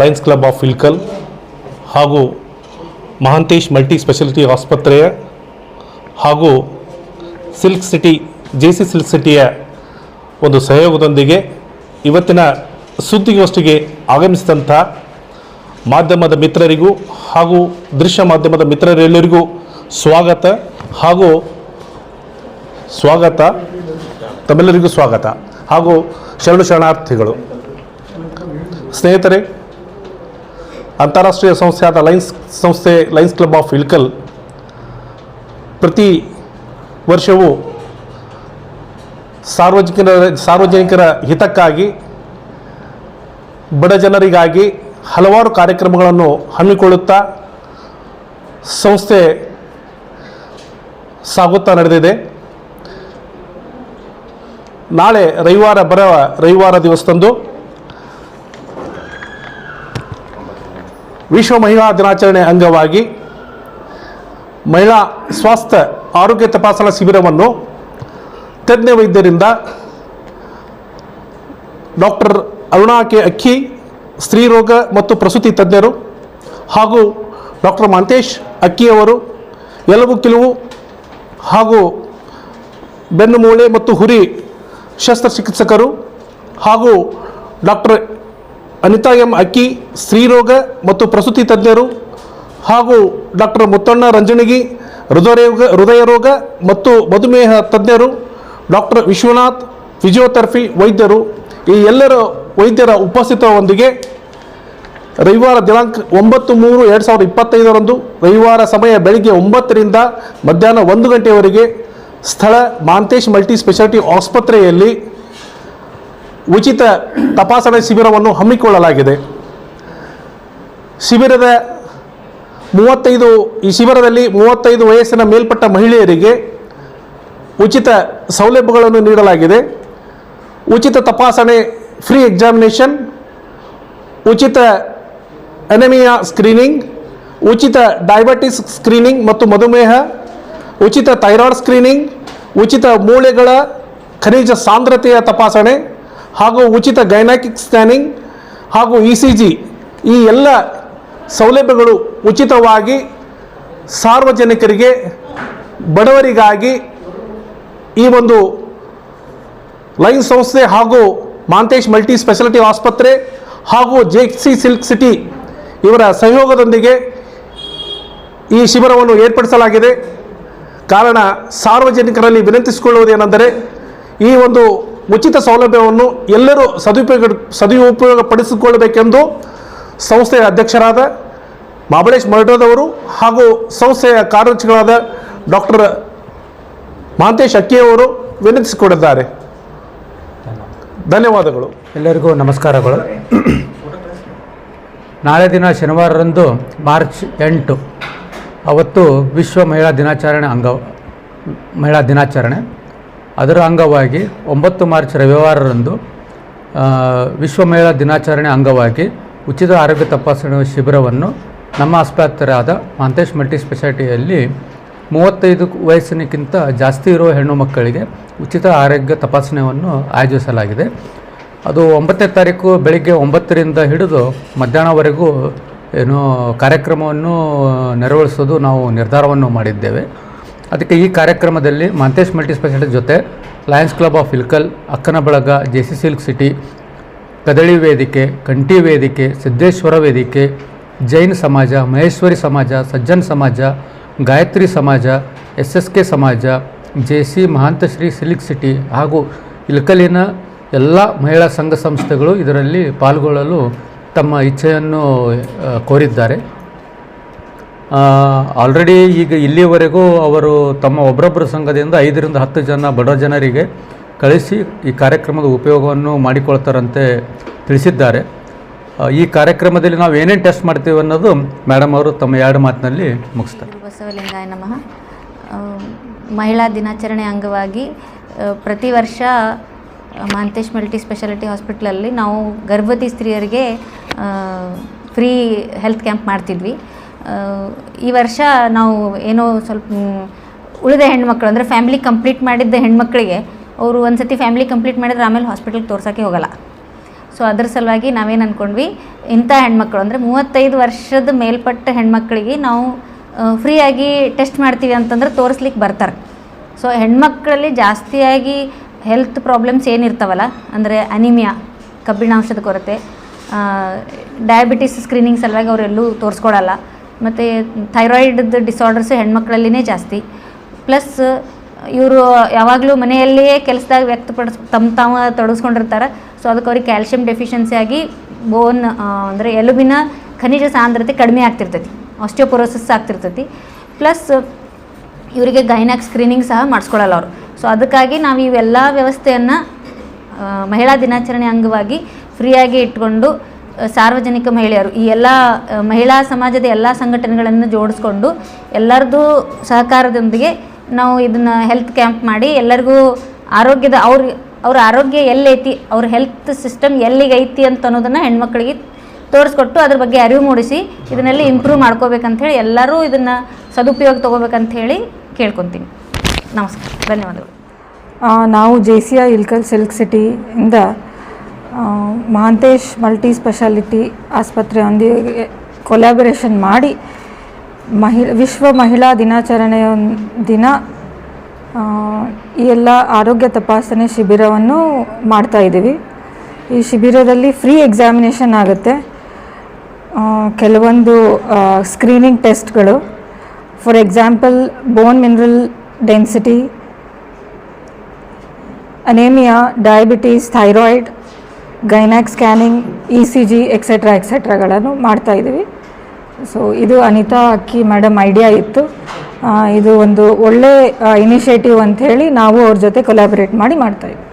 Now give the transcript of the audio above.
Lions Club of Ilkal ಹಾಗೂ Mahantesh multi speciality ಆಸ್ಪತ್ರೆಯ ಹಾಗೂ silk city, J C silk ಸಿಟಿಯ ಒಂದು ಸಹಯೋಗದೊಂದಿಗೆ ಇವತ್ತಿನ ಸುದ್ದಿಗೋಷ್ಠಿಗೆ ಆಗಮಿಸಿದಂಥ ಮಾಧ್ಯಮದ ಮಿತ್ರರಿಗೂ ಹಾಗೂ ದೃಶ್ಯ ಮಾಧ್ಯಮದ ಮಿತ್ರರೆಲ್ಲರಿಗೂ ಸ್ವಾಗತ ಹಾಗೂ ಸ್ವಾಗತ, ತಮ್ಮೆಲ್ಲರಿಗೂ ಸ್ವಾಗತ ಹಾಗೂ ಶರಣು ಶರಣಾರ್ಥಿಗಳು. ಸ್ನೇಹಿತರೆ ಅಂತಾರಾಷ್ಟ್ರೀಯ ಸಂಸ್ಥೆಯಾದ ಲೈನ್ಸ್ ಸಂಸ್ಥೆ ಲೈನ್ಸ್ ಕ್ಲಬ್ ಆಫ್ ಇಲ್ಕಲ್ ಪ್ರತಿ ವರ್ಷವೂ ಸಾರ್ವಜನಿಕರ ಸಾರ್ವಜನಿಕರ ಹಿತಕ್ಕಾಗಿ, ಬಡ ಜನರಿಗಾಗಿ ಹಲವಾರು ಕಾರ್ಯಕ್ರಮಗಳನ್ನು ಹಮ್ಮಿಕೊಳ್ಳುತ್ತಾ ಸಂಸ್ಥೆ ಸಾಗುತ್ತಾ ನಡೆದಿದೆ. ನಾಳೆ ರವಿವಾರ ಬರುವ ರವಿವಾರ ದಿವಸದಂದು ವಿಶ್ವ ಮಹಿಳಾ ದಿನಾಚರಣೆ ಅಂಗವಾಗಿ ಮಹಿಳಾ ಸ್ವಾಸ್ಥ್ಯ ಆರೋಗ್ಯ ತಪಾಸಣಾ ಶಿಬಿರವನ್ನು ತಜ್ಞ ವೈದ್ಯರಿಂದ ಡಾಕ್ಟರ್ ಅರುಣಾ ಕೆ ಅಕ್ಕಿ ಸ್ತ್ರೀರೋಗ ಮತ್ತು ಪ್ರಸೂತಿ ತಜ್ಞರು ಹಾಗೂ ಡಾಕ್ಟರ್ ಮಾಂತೇಶ್ ಅಕ್ಕಿಯವರು ಎಲುಬು ಕಿಲುವು ಹಾಗೂ ಬೆನ್ನು ಮೂಳೆ ಮತ್ತು ಹುರಿ ಶಸ್ತ್ರಚಿಕಿತ್ಸಕರು ಹಾಗೂ ಡಾಕ್ಟರ್ ಅನಿತಾ ಎಂ ಅಕ್ಕಿ, ಸ್ತ್ರೀರೋಗ ಮತ್ತು ಪ್ರಸೂತಿ ತಜ್ಞರು ಹಾಗೂ ಡಾಕ್ಟರ್ ಮುತ್ತಣ್ಣ ರಂಜನಗಿ ಹೃದಯ ಹೃದಯ ರೋಗ ಮತ್ತು ಮಧುಮೇಹ ತಜ್ಞರು, ಡಾಕ್ಟರ್ ವಿಶ್ವನಾಥ್, ಫಿಸಿಯೋಥೆರಪಿ ವೈದ್ಯರು, ಈ ಎಲ್ಲರ ವೈದ್ಯರ ಉಪಸ್ಥಿತರೊಂದಿಗೆ ರವಿವಾರ ದಿನಾಂಕ ಒಂಬತ್ತು ಮೂರು ಎರಡು ಸಾವಿರದ ಇಪ್ಪತ್ತೈದರಂದು ರವಿವಾರ ಸಮಯ ಬೆಳಿಗ್ಗೆ ಒಂಬತ್ತರಿಂದ ಮಧ್ಯಾಹ್ನ ಒಂದು ಗಂಟೆಯವರೆಗೆ ಸ್ಥಳ ಮಾಂತೇಶ್ ಮಲ್ಟಿ ಸ್ಪೆಷಾಲಿಟಿ ಆಸ್ಪತ್ರೆಯಲ್ಲಿ ಉಚಿತ ತಪಾಸಣೆ ಶಿಬಿರವನ್ನು ಹಮ್ಮಿಕೊಳ್ಳಲಾಗಿದೆ. ಶಿಬಿರದ ಮೂವತ್ತೈದು, ಈ ಶಿಬಿರದಲ್ಲಿ ಮೂವತ್ತೈದು ವಯಸ್ಸಿನ ಮೇಲ್ಪಟ್ಟ ಮಹಿಳೆಯರಿಗೆ ಉಚಿತ ಸೌಲಭ್ಯಗಳನ್ನು ನೀಡಲಾಗಿದೆ. ಉಚಿತ ತಪಾಸಣೆ ಫ್ರೀ ಎಕ್ಸಾಮಿನೇಷನ್ ಉಚಿತ ಅನೆಮಿಯಾ ಸ್ಕ್ರೀನಿಂಗ್ ಉಚಿತ ಡಯಾಬಿಟಿಸ್ ಸ್ಕ್ರೀನಿಂಗ್ ಮತ್ತು ಮಧುಮೇಹ, ಉಚಿತ ಥೈರಾಯ್ಡ್ ಸ್ಕ್ರೀನಿಂಗ್ ಉಚಿತ ಮೂಳೆಗಳ ಖನಿಜ ಸಾಂದ್ರತೆಯ ತಪಾಸಣೆ ಹಾಗೂ ಉಚಿತ ಗೈನಾಕಿಕ್ ಸ್ಕ್ಯಾನಿಂಗ್ ಹಾಗೂ ಇ ಸಿ ಜಿ ಈ ಎಲ್ಲ ಸೌಲಭ್ಯಗಳು ಉಚಿತವಾಗಿ ಸಾರ್ವಜನಿಕರಿಗೆ, ಬಡವರಿಗಾಗಿ ಈ ಒಂದು ಲೈನ್ ಸಂಸ್ಥೆ ಹಾಗೂ ಮಾಂತೇಶ್ ಮಲ್ಟಿ ಸ್ಪೆಷಾಲಿಟಿ ಆಸ್ಪತ್ರೆ ಹಾಗೂ ಜೆ ಸಿ ಸಿಲ್ಕ್ ಸಿಟಿ ಇವರ ಸಹಯೋಗದೊಂದಿಗೆ ಈ ಶಿಬಿರವನ್ನು ಏರ್ಪಡಿಸಲಾಗಿದೆ. ಕಾರಣ ಸಾರ್ವಜನಿಕರಲ್ಲಿ ವಿನಂತಿಸಿಕೊಳ್ಳುವುದೇನೆಂದರೆ ಈ ಒಂದು ಉಚಿತ ಸೌಲಭ್ಯವನ್ನು ಎಲ್ಲರೂ ಸದುಪಯೋಗ ಸದುಪಯೋಗಪಡಿಸಿಕೊಳ್ಳಬೇಕೆಂದು ಸಂಸ್ಥೆಯ ಅಧ್ಯಕ್ಷರಾದ ಮಹಾಬಳೇಶ್ ಮರ್ಡದವರು ಹಾಗೂ ಸಂಸ್ಥೆಯ ಕಾರ್ಯದರ್ಶಿಗಳಾದ ಡಾಕ್ಟರ್ ಮಹಾಂತೇಶ್ ಅಕ್ಕಿಯವರು ವಿನಂತಿಸಿಕೊಂಡಿದ್ದಾರೆ. ಧನ್ಯವಾದಗಳು. ಎಲ್ಲರಿಗೂ ನಮಸ್ಕಾರಗಳು. ನಾಳೆ ದಿನ ಶನಿವಾರರಂದು ಮಾರ್ಚ್ ಎಂಟು, ಅವತ್ತು ವಿಶ್ವ ಮಹಿಳಾ ದಿನಾಚರಣೆ ಅಂಗ ಮಹಿಳಾ ದಿನಾಚರಣೆ. ಅದರ ಅಂಗವಾಗಿ ಒಂಬತ್ತು ಮಾರ್ಚ್ ರವಿವಾರರಂದು ಆ, ವಿಶ್ವ ಮಹಿಳಾ ದಿನಾಚರಣೆ ಅಂಗವಾಗಿ ಉಚಿತ ಆರೋಗ್ಯ ತಪಾಸಣೆ ಶಿಬಿರವನ್ನು ನಮ್ಮ ಆಸ್ಪತ್ರೆಯಾದ ಮಾಂತೇಶ್ ಮಲ್ಟಿ ಸ್ಪೆಷಾಲಿಟಿಯಲ್ಲಿ ಮೂವತ್ತೈದು ವಯಸ್ಸಿನಕ್ಕಿಂತ ಜಾಸ್ತಿ ಇರುವ ಹೆಣ್ಣು ಮಕ್ಕಳಿಗೆ ಉಚಿತ ಆರೋಗ್ಯ ತಪಾಸಣೆಯನ್ನು ಆಯೋಜಿಸಲಾಗಿದೆ. ಅದು ಒಂಬತ್ತನೇ ತಾರೀಕು ಬೆಳಿಗ್ಗೆ ಒಂಬತ್ತರಿಂದ ಹಿಡಿದು ಮಧ್ಯಾಹ್ನವರೆಗೂ ಏನು ಕಾರ್ಯಕ್ರಮವನ್ನು ನೆರವೇರಿಸೋದು ನಾವು ನಿರ್ಧಾರವನ್ನು ಮಾಡಿದ್ದೇವೆ. ಅದಕ್ಕೆ ಈ ಕಾರ್ಯಕ್ರಮದಲ್ಲಿ ಮಾಂತೇಶ್ ಮಲ್ಟಿ ಸ್ಪೆಷಾಲಿಟಿ ಜೊತೆ ಲಯನ್ಸ್ ಕ್ಲಬ್ ಆಫ್ ಇಲ್ಕಲ್ ಅಕ್ಕನ ಬಳಗ J C silk city Kadali ವೇದಿಕೆ ಕಂಠಿ ವೇದಿಕೆ, ಸಿದ್ದೇಶ್ವರ ವೇದಿಕೆ, ಜೈನ್ ಸಮಾಜ, ಮಹೇಶ್ವರಿ ಸಮಾಜ, ಸಜ್ಜನ್ ಸಮಾಜ, ಗಾಯತ್ರಿ ಸಮಾಜ, ಎಸ್ ಎಸ್ ಕೆ ಸಮಾಜ J C Mahantashri silk city ಹಾಗೂ ಇಲ್ಕಲಿನ ಎಲ್ಲ ಮಹಿಳಾ ಸಂಘ ಸಂಸ್ಥೆಗಳು ಇದರಲ್ಲಿ ಪಾಲ್ಗೊಳ್ಳಲು ತಮ್ಮ ಇಚ್ಛೆಯನ್ನು ಕೋರಿದ್ದಾರೆ. ಆಲ್ರೆಡಿ ಈಗ ಇಲ್ಲಿಯವರೆಗೂ ಅವರು ತಮ್ಮ ಒಬ್ಬರೊಬ್ಬರ ಸಂಘದಿಂದ ಐದರಿಂದ ಹತ್ತು ಜನ ಬಡ ಜನರಿಗೆ ಕಳಿಸಿ ಈ ಕಾರ್ಯಕ್ರಮದ ಉಪಯೋಗವನ್ನು ಮಾಡಿಕೊಳ್ತಾರಂತೆ ತಿಳಿಸಿದ್ದಾರೆ. ಈ ಕಾರ್ಯಕ್ರಮದಲ್ಲಿ ನಾವು ಏನೇನು ಟೆಸ್ಟ್ ಮಾಡ್ತೀವಿ ಅನ್ನೋದು ಮೇಡಮ್ ಅವರು ತಮ್ಮ ಎರಡು ಮಾತಿನಲ್ಲಿ ಮುಗಿಸ್ತಾರೆ. ಬಸವಲಿಂಗಾಯ ನಮಃ. ಮಹಿಳಾ ದಿನಾಚರಣೆ ಅಂಗವಾಗಿ ಪ್ರತಿ ವರ್ಷ ಮಾಂತೇಶ್ ಮಲ್ಟಿ ಸ್ಪೆಷಾಲಿಟಿ ಹಾಸ್ಪಿಟ್ಲಲ್ಲಿ ನಾವು ಗರ್ಭವತಿ ಸ್ತ್ರೀಯರಿಗೆ ಫ್ರೀ ಹೆಲ್ತ್ ಕ್ಯಾಂಪ್ ಮಾಡ್ತಿದ್ವಿ. ಈ ವರ್ಷ ನಾವು ಏನೋ ಸ್ವಲ್ಪ ಉಳಿದ ಹೆಣ್ಮಕ್ಳು, ಅಂದರೆ ಫ್ಯಾಮಿಲಿ ಕಂಪ್ಲೀಟ್ ಮಾಡಿದ್ದ ಹೆಣ್ಮಕ್ಳಿಗೆ ಅವರು ಒಂದು ಸತಿ ಫ್ಯಾಮಿಲಿ ಕಂಪ್ಲೀಟ್ ಮಾಡಿದ್ರೆ ಆಮೇಲೆ ಹಾಸ್ಪಿಟಲ್ಗೆ ತೋರ್ಸೋಕ್ಕೆ ಹೋಗಲ್ಲ. ಸೊ ಅದ್ರ ಸಲುವಾಗಿ ನಾವೇನು ಅಂದ್ಕೊಂಡ್ವಿ ಇಂಥ ಹೆಣ್ಮಕ್ಳು, ಅಂದರೆ ಮೂವತ್ತೈದು ವರ್ಷದ ಮೇಲ್ಪಟ್ಟ ಹೆಣ್ಮಕ್ಳಿಗೆ ನಾವು ಫ್ರೀಯಾಗಿ ಟೆಸ್ಟ್ ಮಾಡ್ತೀವಿ ಅಂತಂದ್ರೆ ತೋರಿಸ್ಲಿಕ್ಕೆ ಬರ್ತಾರೆ. ಸೊ ಹೆಣ್ಮಕ್ಳಲ್ಲಿ ಜಾಸ್ತಿಯಾಗಿ ಹೆಲ್ತ್ ಪ್ರಾಬ್ಲಮ್ಸ್ ಏನಿರ್ತಾವಲ್ಲ ಅಂದರೆ ಅನಿಮಿಯಾ ಕಬ್ಬಿಣಾಂಶದ ಕೊರತೆ ಡಯಾಬಿಟಿಸ್ ಸ್ಕ್ರೀನಿಂಗ್ ಸಲುವಾಗಿ ಅವರೆಲ್ಲೂ ತೋರಿಸ್ಕೊಡಲ್ಲ. ಮತ್ತು ಥೈರಾಯ್ಡ್ ಡಿಸಾರ್ಡರ್ಸ್ ಹೆಣ್ಮಕ್ಳಲ್ಲಿನೇ ಜಾಸ್ತಿ. ಪ್ಲಸ್ ಇವರು ಯಾವಾಗಲೂ ಮನೆಯಲ್ಲಿಯೇ ಕೆಲಸದಾಗ ವ್ಯಕ್ತಪಡಿಸ್ ತಮ್ಮ ತಾವು ತೊಡಗಿಸ್ಕೊಂಡಿರ್ತಾರೆ ಸೊ ಅದಕ್ಕೆ ಅವ್ರಿಗೆ ಕ್ಯಾಲ್ಶಿಯಂ ಡೆಫಿಷಿಯನ್ಸಿ ಆಗಿ ಬೋನ್ ಅಂದರೆ ಎಲುಬಿನ ಖನಿಜ ಸಾಂದ್ರತೆ ಕಡಿಮೆ ಆಗ್ತಿರ್ತೈತಿ. ಆಸ್ಟಿಯೋಪೊರೋಸಿಸ್ ಆಗ್ತಿರ್ತೈತಿ. ಪ್ಲಸ್ ಇವರಿಗೆ ಗೈನಾಕ್ ಸ್ಕ್ರೀನಿಂಗ್ ಸಹ ಮಾಡಿಸ್ಕೊಳ್ಳಲ್ಲ ಅವರು. ಸೊ ಅದಕ್ಕಾಗಿ ನಾವು ಇವೆಲ್ಲ ವ್ಯವಸ್ಥೆಯನ್ನು ಮಹಿಳಾ ದಿನಾಚರಣೆ ಅಂಗವಾಗಿ ಫ್ರೀಯಾಗಿ ಇಟ್ಕೊಂಡು ಸಾರ್ವಜನಿಕ ಮಹಿಳೆಯರು, ಈ ಎಲ್ಲ ಮಹಿಳಾ ಸಮಾಜದ ಎಲ್ಲ ಸಂಘಟನೆಗಳನ್ನು ಜೋಡಿಸ್ಕೊಂಡು ಎಲ್ಲರದ್ದು ಸಹಕಾರದೊಂದಿಗೆ ನಾವು ಇದನ್ನು ಹೆಲ್ತ್ ಕ್ಯಾಂಪ್ ಮಾಡಿ ಎಲ್ಲರಿಗೂ ಆರೋಗ್ಯದ, ಅವ್ರ ಅವ್ರ ಆರೋಗ್ಯ ಎಲ್ಲೈತಿ, ಅವ್ರ ಹೆಲ್ತ್ ಸಿಸ್ಟಮ್ ಎಲ್ಲಿಗೈತಿ ಅಂತ ಅನ್ನೋದನ್ನು ಹೆಣ್ಮಕ್ಳಿಗೆ ತೋರಿಸ್ಕೊಟ್ಟು ಅದ್ರ ಬಗ್ಗೆ ಅರಿವು ಮೂಡಿಸಿ ಇದನ್ನೆಲ್ಲ ಇಂಪ್ರೂವ್ ಮಾಡ್ಕೋಬೇಕಂತ ಹೇಳಿ ಎಲ್ಲರೂ ಇದನ್ನು ಸದುಪಯೋಗ ತೊಗೋಬೇಕಂತ ಹೇಳಿ ಕೇಳ್ಕೊತೀನಿ. ನಮಸ್ಕಾರ, ಧನ್ಯವಾದಗಳು. ನಾವು J C I Ilkal silk ಸಿಟಿಯಿಂದ Mahantesh multi speciality ಆಸ್ಪತ್ರೆಯೊಂದಿಗೆ ಕೊಲ್ಯಾಬರೇಷನ್ ಮಾಡಿ ಮಹಿ, ವಿಶ್ವ ಮಹಿಳಾ ದಿನಾಚರಣೆಯ ದಿನ ಈ ಎಲ್ಲ ಆರೋಗ್ಯ ತಪಾಸಣೆ ಶಿಬಿರವನ್ನು ಮಾಡ್ತಾ ಇದ್ದೀವಿ. ಈ ಶಿಬಿರದಲ್ಲಿ ಫ್ರೀ ಎಕ್ಸಾಮಿನೇಷನ್ ಆಗುತ್ತೆ. ಕೆಲವೊಂದು screening ಟೆಸ್ಟ್ಗಳು for example bone mineral density anaemia diabetes thyroid gynaec scanning, E C G etcetera ಎಕ್ಸೆಟ್ರಾಗಳನ್ನು ಮಾಡ್ತಾ ಇದ್ದೀವಿ. ಸೊ ಇದು ಅನಿತಾ ಅಕ್ಕಿ ಮೇಡಮ್ ಐಡಿಯಾ ಇತ್ತು. ಇದು ಒಂದು ಒಳ್ಳೆ ಇನಿಷಿಯೇಟಿವ್ ಅಂಥೇಳಿ ನಾವು ಅವ್ರ ಜೊತೆ ಕೊಲಾಬ್ರೇಟ್ ಮಾಡಿ ಮಾಡ್ತಾ ಇದ್ದೀವಿ